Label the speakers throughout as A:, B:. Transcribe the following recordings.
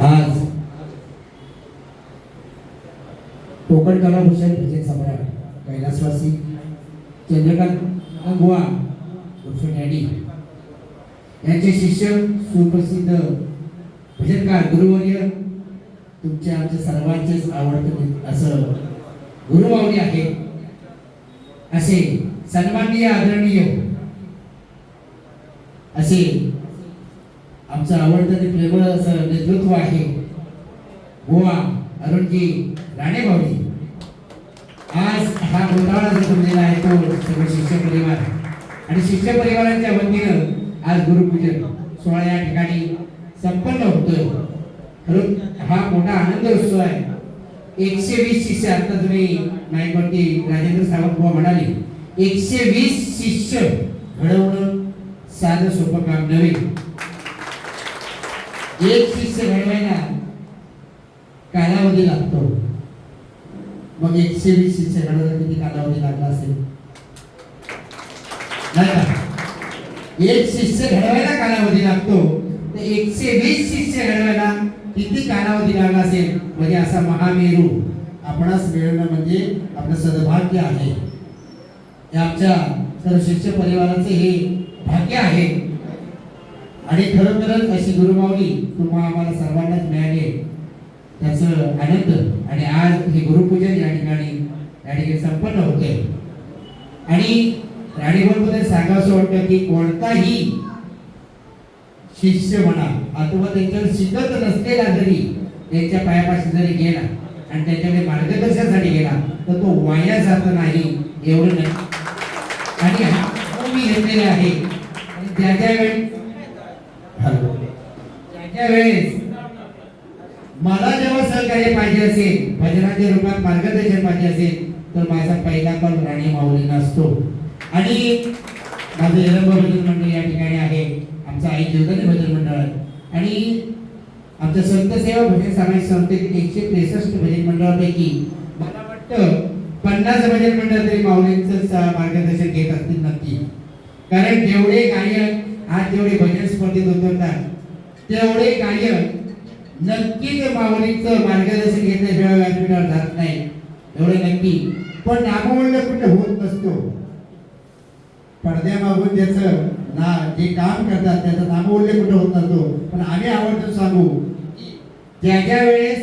A: आज कोकण कलाभूषण भजन सम्राट कैलासवासी चंद्रकांत गोवा उर्फ डॅडी. यांचे शिष्य सुप्रसिद्ध भजनकार गुरुवर्य तुमच्या आमच्या सर्वांचेच आवडतं म्हणजे असं गुरुमावली आहे. असे सन्माननीय आदरणीय असे आमचं आवडतं ते प्रेमळ असं नेतृत्व आहे. गोवा अरुणजी राणेबावडी आज हा गोंधळा जो जमलेला आहे तो सर्व शिष्य परिवार आणि शिष्य परिवारांच्या वतीनं आज गुरुपूजन सोहळा या ठिकाणी संपन्न होतोय. खरं हा मोठा आनंद उत्सव आहे. एकशे वीस शिष्य आता तुम्ही नायकवरती राजेंद्र सावंत बुवा म्हणाले एकशे वीस शिष्य घडवणं साधं सोपं काम नव्हे. एक शिष्य घडवायला कालावधी लागतो. मग एकशे वीस शिष्य घडवायला किती कालावधी लागला असेल? नाही का? एक शिष्य घडवायला कालावधी लागतो. तर एकशे वीस शिष्य घडवायला किती कालावधी लागला असेल? म्हणजे असा महामेरू. आपणास मिळवणं म्हणजे आपलं सद्भाग्य आहे. आमच्या सर्व शिष्य परिवाराचे हे भाग्य आहे. आणि खरोखरच अशी गुरुमावली तुम्हा आम्हाला सर्वांनाच मिळाली त्याच आनंद आणि आज हे गुरुपूजन या ठिकाणी या ठिकाणी संपन्न होते आणि राणीबरोबर सांगावं वाटतं की कोणताही शिष्य म्हणा अथवा त्यांच्यावर शिकत नसलेला जरी त्यांच्या पायापाशी जरी गेला आणि त्यांच्याकडे मार्गदर्शनासाठी गेला तर तो वाया जात नाही एवढं नाही आणि हा मी घेतलेला आहे. आणि ज्या ज्या वेळी हॅलो. वेळेस मला जेव्हा सहकार्य पाहिजे असेल भजनाच्या रूपात मार्गदर्शन पाहिजे असेल तर माझा पहिला कॉल राणी माऊलींना असतो आणि माझं एरंब भजन मंडळ या ठिकाणी आहे. आमचं आई जीवदानी भजन मंडळ. आणि आमचं संत सेवा भजन सामाजिक संस्थेतील एकशे त्रेसष्ट भजन मंडळापैकी मला वाटतं पन्नास भजन मंडळ तरी माऊलींचं मार्गदर्शन घेत असतील नक्की. कारण जेवढे गायक आज जेवढे भजन स्पर्धेत उतरतात तेवढे कार्य नक्कीच माऊलीचं मार्गदर्शन घेतल्याशिवाय व्यासपीठावर जात नाही. एवढे नक्की. पण नामवंड कुठे होत नसतो. पडद्यामागून त्याचं ना जे काम करतात त्याचं नामवल्य कुठे होत नसतो. पण आम्ही आवडतो सांगू ज्या ज्या वेळेस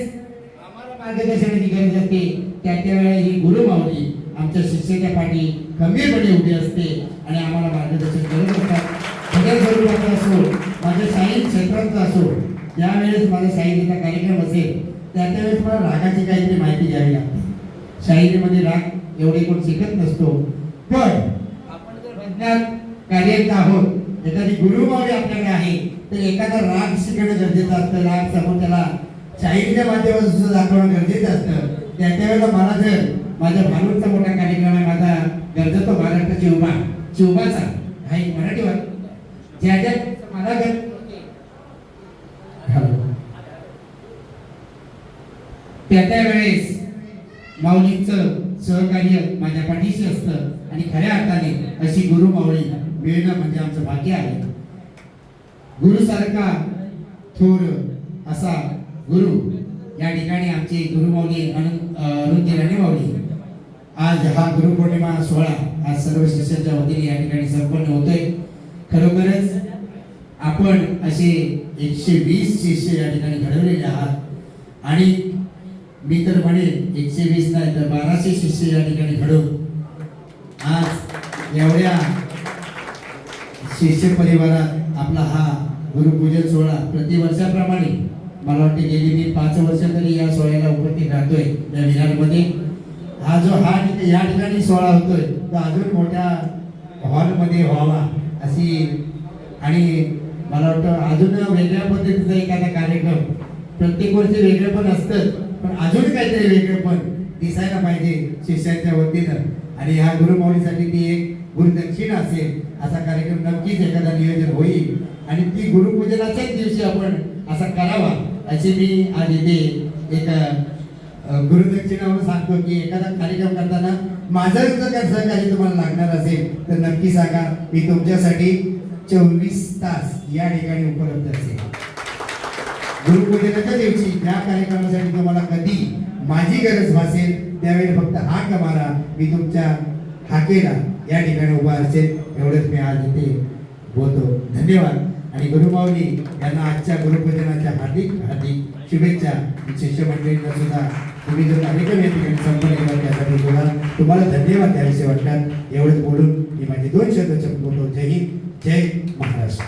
A: आम्हाला मार्गदर्शनाची गरज असते त्या त्या वेळेस ही गुरुमावली आमच्या शिष्याच्या पाठी खंबीरपणे उभी असते आणि आम्हाला मार्गदर्शन करत असतात माझ्या स्वरूपाचा असो माझ्या साहित्य क्षेत्राचा असो ज्यावेळेस माझा साहित्याचा कार्यक्रम असेल त्या त्यावेळेस मला रागाची काहीतरी माहिती घ्यावी लागते. शाहिरीमध्ये राग एवढे कोण शिकत नसतो. पण आपण जर भजनात कार्यरत आहोत एखादी गुरुमावळी आपल्याकडे आहे तर एखादा राग शिकणं गरजेचं असतं. राग समोर त्याला शाहिरीच्या माध्यमातून सुद्धा दाखवणं गरजेचं असतं. त्या त्यावेळेला मला जर माझ्या भारूडचा मोठा कार्यक्रम आहे माझा गरजतो महाराष्ट्र चिवबा चिवबाचा हा एक मराठी वाक्य. ज्या ज्या मला. त्या त्या वेळेस माऊलींचं सहकार्य माझ्या पाठीशी असतं आणि खऱ्या अर्थाने अशी गुरु माऊली मिळणं म्हणजे आमचं भाग्य आहे. गुरुसारखा थोर असा गुरु या ठिकाणी आमचे गुरुमाऊली राणे माऊली. आज हा गुरुपौर्णिमा सोहळा आज सर्व शिष्यांच्या वतीने या ठिकाणी संपन्न होतोय. खरोखरच आपण असे एकशे वीस शिष्य या ठिकाणी घडवलेले आहात. आणि मी तर म्हणेन एकशे वीस नाही तर बाराशे शिष्य या ठिकाणी घडवून आज एवढ्या शिष्य परिवारात आपला हा गुरुपूजन सोहळा प्रतिवर्षाप्रमाणे मला वाटते गेली मी पाच वर्ष तरी या सोहळ्याला उपस्थित राहतोय या विरारमध्ये. हा जो हा या ठिकाणी सोहळा होतोय तो अजून मोठ्या हॉलमध्ये व्हावा. अशी आणि मला वाटतं अजून वेगळ्या पद्धतीचा एखादा कार्यक्रम प्रत्येक वर्षी वेगळं पण असतं पण अजून काहीतरी वेगळं पण दिसायला पाहिजे शिष्यांच्या वतीनं. आणि ह्या गुरुमाऊलीसाठी ती एक गुरुदक्षिणा असेल असा कार्यक्रम नक्कीच एखादा नियोजन होईल. आणि ती गुरुपूजनाच्याच दिवशी आपण असा करावा अशी मी आज इथे एक गुरुदक्षिणावर गुरुदक्षिणा म्हणून सांगतो की एखादा कार्यक्रम करताना माझं जर काही सहकार्य तुम्हाला लागणार असेल तर नक्की सांगा. मी तुमच्यासाठी चोवीस तास या ठिकाणी उपलब्ध असेल.
B: गुरुपूजनाच्या दिवशी त्या कार्यक्रमासाठी तुम्हाला कधी माझी गरज भासेल त्यावेळी फक्त हाक मारा. मी तुमच्या हाकेला या ठिकाणी उभा असेल. एवढंच मी आज इथे बोलतो. धन्यवाद. आणि गुरुमाऊली यांना आजच्या गुरुपूजनाच्या हार्दिक हार्दिक शुभेच्छा. शिष्य सुद्धा तुम्ही जो कार्यक्रम या ठिकाणी संपन्न केला त्यासाठी सुद्धा तुम्हाला धन्यवाद द्यावेसे वाटतात. एवढंच बोलून मी माझे दोन शब्द बोलतो जय हिंद जय महाराष्ट्र.